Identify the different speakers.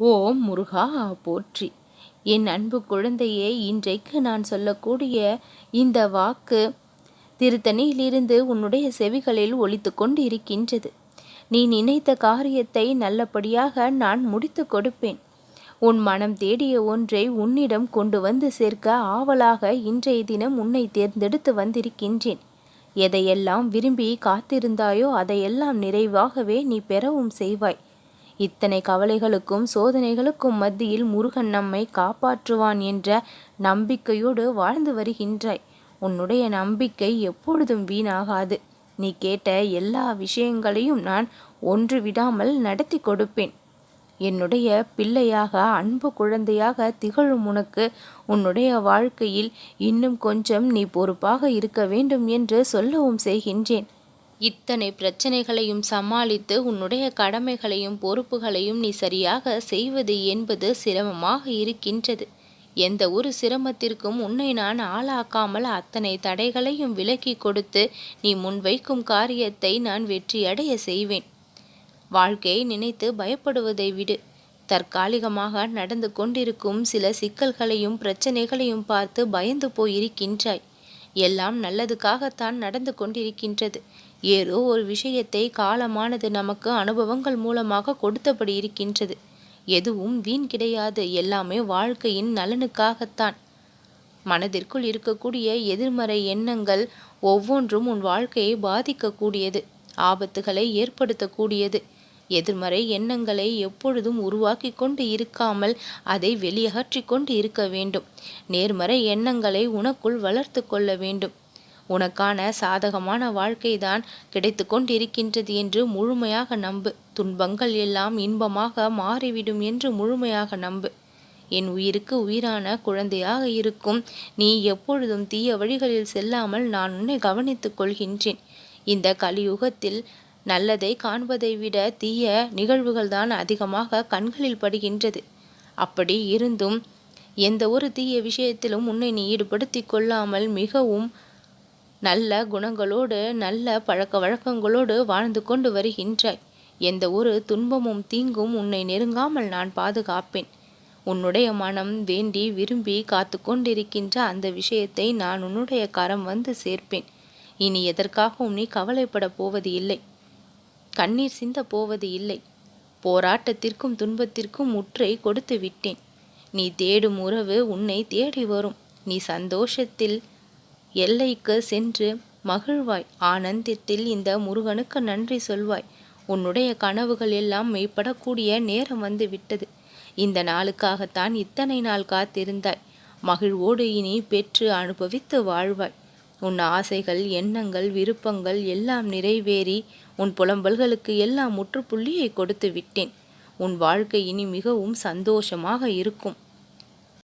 Speaker 1: ஓம் முருகா போற்றி. என் அன்பு குழந்தையே இன்றைக்கு நான் சொல்லக்கூடிய இந்த வாக்கு திருத்தணியிலிருந்து உன்னுடைய செவிகளில் ஒழித்து கொண்டு இருக்கின்றது நீ நினைத்த காரியத்தை நல்லபடியாக நான் முடித்து கொடுப்பேன். உன் மனம் தேடிய ஒன்றை உன்னிடம் கொண்டு வந்து சேர்க்க ஆவலாக இன்றைய தினம் உன்னை தேர்ந்தெடுத்து வந்திருக்கின்றேன். எதையெல்லாம் விரும்பி காத்திருந்தாயோ அதையெல்லாம் நிறைவாகவே நீ பெறவும் செய்வாய். இத்தனை கவலைகளுக்கும் சோதனைகளுக்கும் மத்தியில் முருகன் நம்மை காப்பாற்றுவான் என்ற நம்பிக்கையோடு வாழ்ந்து வருகின்றாய். உன்னுடைய நம்பிக்கை எப்பொழுதும் வீணாகாது. நீ கேட்ட எல்லா விஷயங்களையும் நான் ஒன்று விடாமல் நடத்தி கொடுப்பேன். என்னுடைய பிள்ளையாக அன்பு குழந்தையாக திகழும் உனக்கு உன்னுடைய வாழ்க்கையில் இன்னும் கொஞ்சம் நீ பொறுப்பாக இருக்க வேண்டும் என்று சொல்லவும் செய்கின்றேன். இத்தனை பிரச்சனைகளையும் சமாளித்து உன்னுடைய கடமைகளையும் பொறுப்புகளையும் நீ சரியாக செய்வது என்பது சிரமமாக இருக்கின்றது. எந்த ஒரு சிரமத்திற்கும் உன்னை நான் ஆளாக்காமல் அத்தனை தடைகளையும் விலக்கி கொடுத்து நீ முன்வைக்கும் காரியத்தை நான் வெற்றியடைய செய்வேன். வாழ்க்கையை நினைத்து பயப்படுவதை விடு. தற்காலிகமாக நடந்து கொண்டிருக்கும் சில சிக்கல்களையும் பிரச்சனைகளையும் பார்த்து பயந்து போயிருக்கின்றாய். எல்லாம் நல்லதுக்காகத்தான் நடந்து கொண்டிருக்கின்றது. ஏதோ ஒரு விஷயத்தை காலமானது நமக்கு அனுபவங்கள் மூலமாக கொடுத்தபடி இருக்கின்றது. எதுவும் வீண் கிடையாது. எல்லாமே வாழ்க்கையின் நலனுக்காகத்தான். மனதிற்குள் இருக்கக்கூடிய எதிர்மறை எண்ணங்கள் ஒவ்வொன்றும் உன் வாழ்க்கையை பாதிக்கக்கூடியது. ஆபத்துகளை ஏற்படுத்தக்கூடியது. எதிர்மறை எண்ணங்களை எப்பொழுதும் உருவாக்கி கொண்டு இருக்காமல் அதை வெளியகற்றி கொண்டு இருக்க வேண்டும். நேர்மறை எண்ணங்களை உனக்குள் வளர்த்து கொள்ள வேண்டும். உனக்கான சாதகமான வாழ்க்கைதான் கிடைத்து கொண்டிருக்கின்றது என்று முழுமையாக நம்பு. துன்பங்கள் எல்லாம் இன்பமாக மாறிவிடும் என்று முழுமையாக நம்பு. என் உயிருக்கு உயிரான குழந்தையாக இருக்கும். நீ எப்பொழுதும் தீய வழிகளில் செல்லாமல் நான் உன்னை கவனித்துக் கொள்கின்றேன். இந்த கலியுகத்தில் நல்லதை காண்பதை விட தீய நிகழ்வுகள்தான் அதிகமாக கண்களில் படுகின்றது. அப்படி இருந்தும் எந்த ஒரு தீய விஷயத்திலும் உன்னை நீ ஈடுபடுத்தி கொள்ளாமல் மிகவும் நல்ல குணங்களோடு நல்ல பழக்க வழக்கங்களோடு வாழ்ந்து கொண்டு வருகின்றாய். எந்த ஒரு துன்பமும் தீங்கும் உன்னை நெருங்காமல் நான் பாதுகாப்பேன். உன்னுடைய மனம் வேண்டி விரும்பி காத்து கொண்டிருக்கின்ற அந்த விஷயத்தை நான் உன்னுடைய கரம் வந்து சேர்ப்பேன். இனி எதற்காகவும் நீ கவலைப்பட போவது இல்லை. கண்ணீர் சிந்த போவது இல்லை. போராட்டத்திற்கும் துன்பத்திற்கும் முற்றை கொடுத்து விட்டேன். நீ தேடும் உறவு உன்னை தேடி வரும். நீ சந்தோஷத்தில் எல்லைக்கு சென்று மகிழ்வாய். ஆனந்தத்தில் இந்த முருகனுக்கு நன்றி சொல்வாய். உன்னுடைய கனவுகள் எல்லாம் மெய்ப்படக்கூடிய நேரம் வந்து விட்டது. இந்த நாளுக்காகத்தான் இத்தனை நாள் காத்திருந்தாய். மகிழ்வோடு இனி பெற்று அனுபவித்து வாழ்வாய். உன் ஆசைகள் எண்ணங்கள் விருப்பங்கள் எல்லாம் நிறைவேறி உன் புலம்பல்களுக்கு எல்லாம் முற்றுப்புள்ளியை கொடுத்து விட்டேன். உன் வாழ்க்கை இனி மிகவும் சந்தோஷமாக இருக்கும்.